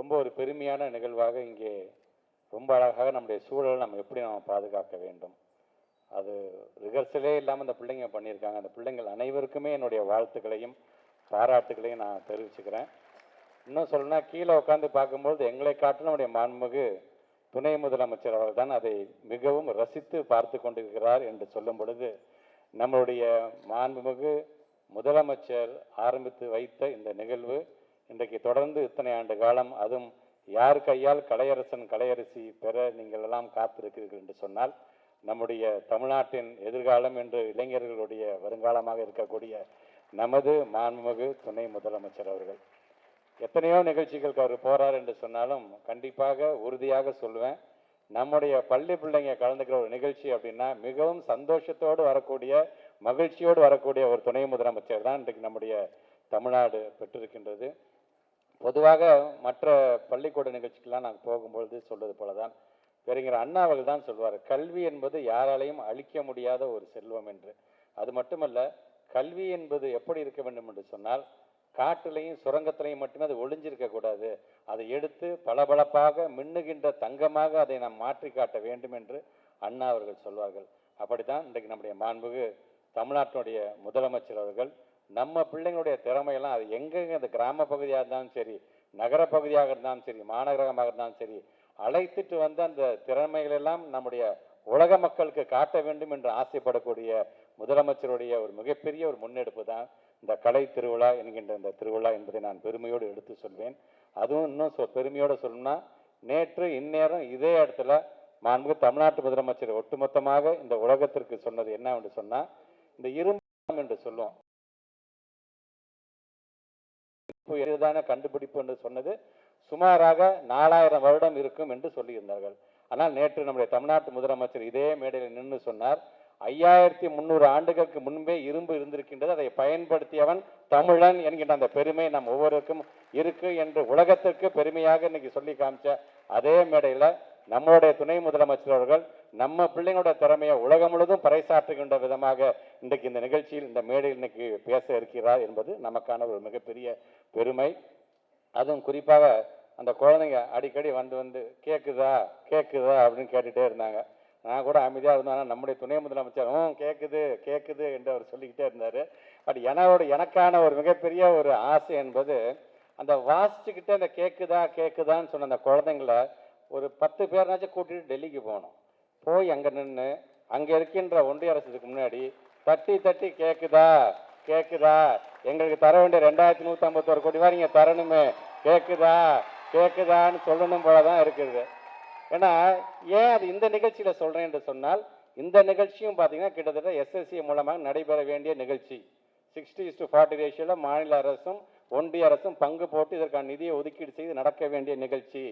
ரொம்ப ஒரு பெருமையான நிகழ்வாக இங்கே ரொம்ப அழகாக நம்முடைய சூழலை நம்ம எப்படி நம்ம பாதுகாக்க வேண்டும். அது ரிஹர்சலே இல்லாமல் அந்த பிள்ளைங்க பண்ணியிருக்காங்க. அந்த பிள்ளைங்கள் அனைவருக்குமே என்னுடைய வாழ்த்துக்களையும் பாராட்டுகளையும் நான் தெரிவிச்சுக்கிறேன். இன்னும் சொல்லணும்னா கீழே உட்காந்து பார்க்கும்போது எங்களை காட்டிலும் நம்முடைய மாண்புமிகு துணை முதலமைச்சர் அவர்கள் தான் அதை மிகவும் ரசித்து பார்த்து கொண்டிருக்கிறார் என்று சொல்லும் பொழுது நம்மளுடைய மாண்புமிகு முதலமைச்சர் ஆரம்பித்து வைத்த இந்த நிகழ்வு இன்றைக்கு தொடர்ந்து இத்தனை ஆண்டு காலம் அதுவும் யார் கையால் கலையரசன் கலையரசி பெற நீங்கள் எல்லாம் காத்திருக்கிறீர்கள் என்று சொன்னால் நம்முடைய தமிழ்நாட்டின் எதிர்காலம் என்று இளைஞர்களுடைய வருங்காலமாக இருக்கக்கூடிய நமது மாண்புமிகு துணை முதலமைச்சர் அவர்கள். எத்தனையோ நிகழ்ச்சிகளுக்கு அவர் போறார் என்று சொன்னாலும் கண்டிப்பாக உறுதியாக சொல்லுவேன். நம்முடைய பள்ளி பிள்ளைங்க கலந்துக்கிற ஒரு நிகழ்ச்சி அப்படின்னா மிகவும் சந்தோஷத்தோடு வரக்கூடிய மகிழ்ச்சியோடு வரக்கூடிய ஒரு துணை முதலமைச்சர் தான் இன்றைக்கு நம்முடைய தமிழ்நாடு பெற்றிருக்கின்றது. பொதுவாக மற்ற பள்ளிக்கூட நிகழ்ச்சிக்கெல்லாம் நாங்கள் போகும்பொழுது சொல்வது போல தான் பெருங்கிற அண்ணாவர்கள் தான் சொல்வார் கல்வி என்பது யாராலையும் அழிக்க முடியாத ஒரு செல்வம் என்று. அது மட்டுமல்ல கல்வி என்பது எப்படி இருக்க வேண்டும் என்று சொன்னால் காட்டிலையும் சுரங்கத்திலையும் மட்டுமே அது ஒளிஞ்சிருக்கக்கூடாது அதை எடுத்து பளபளப்பாக மின்னுகின்ற தங்கமாக அதை நாம் மாற்றி காட்ட வேண்டும் என்று அண்ணா அவர்கள் சொல்வார்கள். அப்படித்தான் இன்றைக்கு நம்முடைய மாண்புகு தமிழ்நாட்டினுடைய முதலமைச்சர் அவர்கள் நம்ம பிள்ளைங்களுடைய திறமையெல்லாம் அது எங்கெங்க அந்த கிராம பகுதியாக இருந்தாலும் சரி நகர பகுதியாக இருந்தாலும் சரி மாநகரமாக இருந்தாலும் சரி அழைத்துட்டு வந்து அந்த திறமைகளெல்லாம் நம்முடைய உலக மக்களுக்கு காட்ட வேண்டும் என்று ஆசைப்படக்கூடிய முதலமைச்சருடைய ஒரு மிகப்பெரிய ஒரு முன்னெடுப்பு தான் இந்த கலை திருவிழா என்கின்ற இந்த திருவிழா என்பதை நான் பெருமையோடு எடுத்து சொல்வேன். அதுவும் இன்னும் சொ பெருமையோடு சொல்லணும்னா நேற்று இந்நேரம் இதே இடத்துல மாண்பு தமிழ்நாட்டு முதலமைச்சர் ஒட்டுமொத்தமாக இந்த உலகத்திற்கு சொன்னது என்ன என்று சொன்னால் இந்த இரும்பு என்று சொல்லுவோம். எளிதான கண்டுபிடிப்பு என்று சொன்னது. சுமாராக நாலாயிரம் வருடம் இருக்கும் என்று சொல்லியிருந்தார்கள். ஆனால் நேற்று நம்முடைய தமிழ்நாட்டு முதலமைச்சர் இதே மேடையில் நின்று சொன்னார். ஐயாயிரத்தி முந்நூறு ஆண்டுகளுக்கு முன்பே இரும்பு இருந்திருக்கின்றது. அதை பயன்படுத்தியவன் தமிழன் என்கின்ற அந்த பெருமை நம் ஒவ்வொருக்கும் இருக்கு என்று உலகத்திற்கு பெருமையாக இன்னைக்கு சொல்லி காமிச்ச அதே மேடையில் நம்மளுடைய துணை முதலமைச்சர் அவர்கள் நம்ம பிள்ளைங்களோட திறமையை உலகம் முழுவதும் பறைசாற்றுகின்ற விதமாக இன்றைக்கு இந்த நிகழ்ச்சியில் இந்த மேடையில் இன்னைக்கு பேச இருக்கிறார் என்பது நமக்கான ஒரு மிகப்பெரிய பெருமை. அதுவும் குறிப்பாக அந்த குழந்தைங்க அடிக்கடி வந்து வந்து கேட்குதா கேட்குதா அப்படின்னு கேட்டுகிட்டே இருந்தாங்க. நான் கூட அமைதியாக இருந்தேன். நம்முடைய துணை முதலமைச்சர் ம் கேட்குது கேட்குது என்று அவர் சொல்லிக்கிட்டே இருந்தார். பட் என்னோட எனக்கான ஒரு மிகப்பெரிய ஒரு ஆசை என்பது அந்த வாசிச்சுக்கிட்டே அந்த கேட்குதா கேட்குதான்னு சொன்ன அந்த குழந்தைங்கள ஒரு பத்து பேர்னாச்சும் கூட்டிகிட்டு டெல்லிக்கு போகணும். போய் அங்கே நின்று அங்கே இருக்கின்ற ஒன்றிய அரசுக்கு முன்னாடி தட்டி தட்டி கேட்குதா கேட்குதா எங்களுக்கு தர வேண்டிய ரெண்டாயிரத்தி நூற்றி ஐம்பத்தோரு கோடி ரூபா நீங்கள் தரணுமே. கேட்குதா கேட்குதான்னு சொல்லணும் போல தான் இருக்குது. ஏன்னா ஏன் அது இந்த நிகழ்ச்சியில் சொல்கிறேன் என்று சொன்னால் இந்த நிகழ்ச்சியும் பார்த்தீங்கன்னா கிட்டத்தட்ட எஸ்எஸ்சி மூலமாக நடைபெற வேண்டிய நிகழ்ச்சி. சிக்ஸ்டி டு ஃபார்ட்டி ரேஷியோவில் மாநில அரசும் ஒன்றிய அரசும் பங்கு போட்டு இதற்கான நிதியை ஒதுக்கீடு செய்து நடக்க வேண்டிய நிகழ்ச்சி.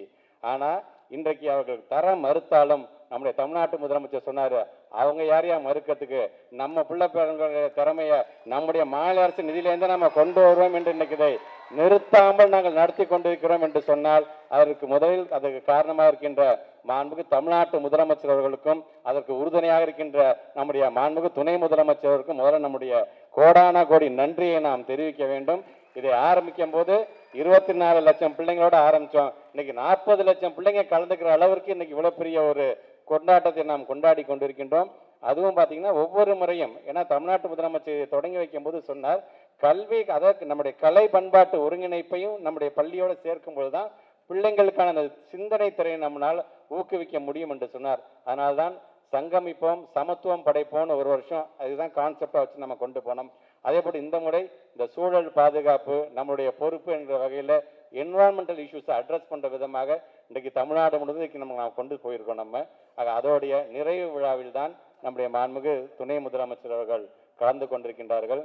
ஆனால் இன்றைக்கு அவர்கள் தர மறுத்தாலும் நம்முடைய தமிழ்நாட்டு முதலமைச்சர் சொன்னார் அவங்க யாரையா மறுக்கிறதுக்கு? நம்ம பிள்ளை பேரங்களுடைய திறமையை நம்முடைய மாநில அரசு நிதியிலேருந்து நம்ம கொண்டு வருவோம் என்று இன்னைக்கு நிறுத்தாமல் நாங்கள் நடத்தி கொண்டிருக்கிறோம் என்று சொன்னால் அதற்கு முதலில் அதற்கு காரணமாக இருக்கின்ற மாண்புக்கு தமிழ்நாட்டு முதலமைச்சர் அவர்களுக்கும் அதற்கு உறுதுணையாக இருக்கின்ற நம்முடைய மாண்புக்கு துணை முதலமைச்சர்களுக்கும் முதல்ல நம்முடைய கோடான கோடி நன்றியை நாம் தெரிவிக்க வேண்டும். இதை ஆரம்பிக்கும் போது இருபத்தி நாலு லட்சம் பிள்ளைங்களோட ஆரம்பித்தோம் இன்னைக்கு நாற்பது லட்சம் பிள்ளைங்க கலந்துக்கிற அளவிற்கு இன்னைக்கு இவ்வளவு பெரிய ஒரு கொண்டாட்டத்தை நாம் கொண்டாடி கொண்டிருக்கின்றோம். அதுவும் பார்த்தீங்கன்னா ஒவ்வொரு முறையும் ஏன்னா தமிழ்நாட்டு முதலமைச்சர் தொடங்கி வைக்கும் போது சொன்னார் கல்வி அதாவது நம்முடைய கலை பண்பாட்டு ஒருங்கிணைப்பையும் நம்முடைய பள்ளியோடு சேர்க்கும்போது தான் பிள்ளைங்களுக்கான அந்த சிந்தனை திறனை நம்மளால் ஊக்குவிக்க முடியும் என்று சொன்னார். அதனால்தான் சங்கமிப்போம் சமத்துவம் படைப்போம்னு ஒரு வருஷம் அதுதான் கான்செப்டாக வச்சு நம்ம கொண்டு போனோம். அதேபோல் இந்த முறை இந்த சூழல் பாதுகாப்பு நம்மளுடைய பொறுப்பு என்ற வகையில் என்வரான்மெண்டல் இஷ்யூஸை அட்ரஸ் பண்ணுற விதமாக இன்றைக்கு தமிழ்நாடு முழுவதும் நம்ம நாம் கொண்டு போயிருக்கோம் நம்ம. ஆக அதோடைய நிறைவு விழாவில் தான் நம்முடைய மாண்புமிகு துணை முதலமைச்சர் அவர்கள் கலந்து கொண்டிருக்கின்றார்கள்.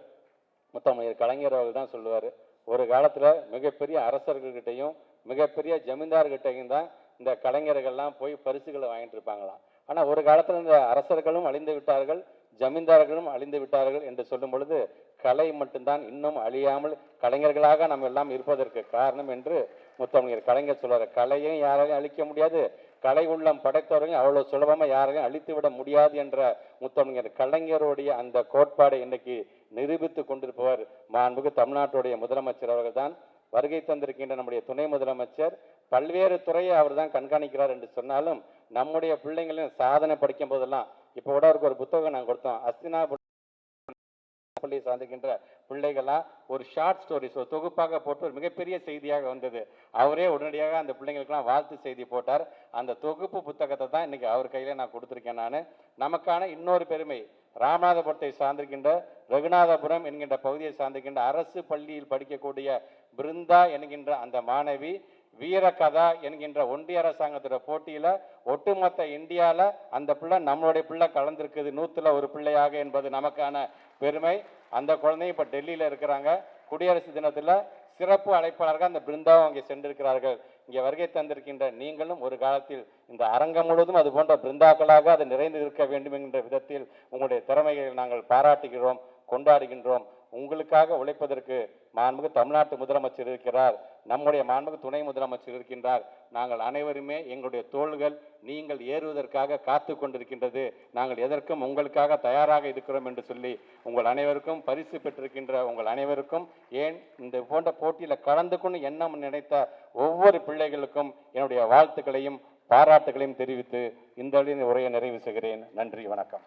முத்தமிழர் கலைஞர் அவர்கள் தான் சொல்லுவார். ஒரு காலத்தில் மிகப்பெரிய அரசர்கள்கிட்டையும் மிகப்பெரிய ஜமீன்தார்கிட்டையும் தான் இந்த கலைஞர்கள்லாம் போய் பரிசுகளை வாங்கிட்டு இருப்பாங்களாம். ஆனால் ஒரு காலத்தில் இந்த அரசர்களும் அழிந்து விட்டார்கள். ஜமீன்தார்களும் அழிந்து விட்டார்கள் என்று சொல்லும் பொழுது கலை மட்டும்தான் இன்னும் அழியாமல் கலைஞர்களாக நம்ம எல்லாம் இருப்பதற்கு காரணம் என்று முத்தமிழர் கலைஞர் சொல்வார். கலையும் யாராலையும் அழிக்க முடியாது. கலை உள்ளம் படைத்தவரையும் அவ்வளோ சுலபமாக யாரையும் அழித்து விட முடியாது என்ற முத்தமிழர் கலைஞருடைய அந்த கோட்பாடை இன்னைக்கு நிரூபித்து கொண்டிருப்பவர் மாண்புக்கு தமிழ்நாட்டுடைய முதலமைச்சர் அவர்கள் தான் வருகை தந்திருக்கின்ற நம்முடைய துணை முதலமைச்சர் பல்வேறு துறையை அவர் தான் கண்காணிக்கிறார் என்று சொன்னாலும் நம்முடைய பிள்ளைங்களின் சாதனை படிக்கும் போதெல்லாம் இப்போ கூட அவருக்கு ஒரு புத்தகம் நாங்கள் கொடுத்தோம். அஸ்தினா பள்ளி சார்ந்திருக்கின்ற பிள்ளைகள்லாம் ஒரு ஷார்ட் ஸ்டோரிஸ் ஒரு தொகுப்பாக போட்டு ஒரு மிகப்பெரிய செய்தியாக வந்தது. அவரே உடனடியாக அந்த பிள்ளைங்களுக்கெல்லாம் வாழ்த்து செய்தி போட்டார். அந்த தொகுப்பு புத்தகத்தை தான் இன்றைக்கி அவர் கையில் நான் கொடுத்துருக்கேன் நான். நமக்கான இன்னொரு பெருமை ராமநாதபுரத்தை சார்ந்திருக்கின்ற ரகுநாதபுரம் என்கின்ற பகுதியை சார்ந்திருக்கின்ற அரசு பள்ளியில் படிக்கக்கூடிய பிருந்தா என்கின்ற அந்த மாணவி வீரகதா என்கின்ற ஒன்றிய அரசாங்கத்தோட போட்டியில் ஒட்டுமொத்த இந்தியாவில் அந்த பிள்ளை நம்மளுடைய பிள்ளை கலந்திருக்குது. நூற்றில் ஒரு பிள்ளையாக என்பது நமக்கான பெருமை. அந்த குழந்தையும் இப்போ டெல்லியில் இருக்கிறாங்க. குடியரசு தினத்தில் சிறப்பு அழைப்பாளர்கள் அந்த பிருந்தாவும் அங்கே சென்றிருக்கிறார்கள். இங்கே வருகை தந்திருக்கின்ற நீங்களும் ஒரு காலத்தில் இந்த அரங்கம் முழுவதும் அது போன்ற பிருந்தாக்களாக அது நிறைந்து இருக்க வேண்டும் என்கின்ற விதத்தில் உங்களுடைய திறமைகளை நாங்கள் பாராட்டுகிறோம் கொண்டாடுகின்றோம். உங்களுக்காக உழைப்பதற்கு மாண்புமிகு தமிழ்நாட்டு முதலமைச்சர் இருக்கிறார். நம்முடைய மாண்புமிகு துணை முதலமைச்சர் இருக்கின்றார். நாங்கள் அனைவருமே எங்களுடைய தோள்கள் நீங்கள் ஏறுவதற்காக காத்து கொண்டிருக்கின்றது. நாங்கள் எதற்கும் உங்களுக்காக தயாராக இருக்கிறோம் என்று சொல்லி உங்கள் அனைவருக்கும் பரிசு பெற்றிருக்கின்ற உங்கள் அனைவருக்கும் ஏன் இந்த போன்ற போட்டியில் கலந்து கொண்டு எண்ணம் நினைத்த ஒவ்வொரு பிள்ளைகளுக்கும் என்னுடைய வாழ்த்துக்களையும் பாராட்டுகளையும் தெரிவித்து இந்த உரையை நிறைவு செய்கிறேன். நன்றி வணக்கம்.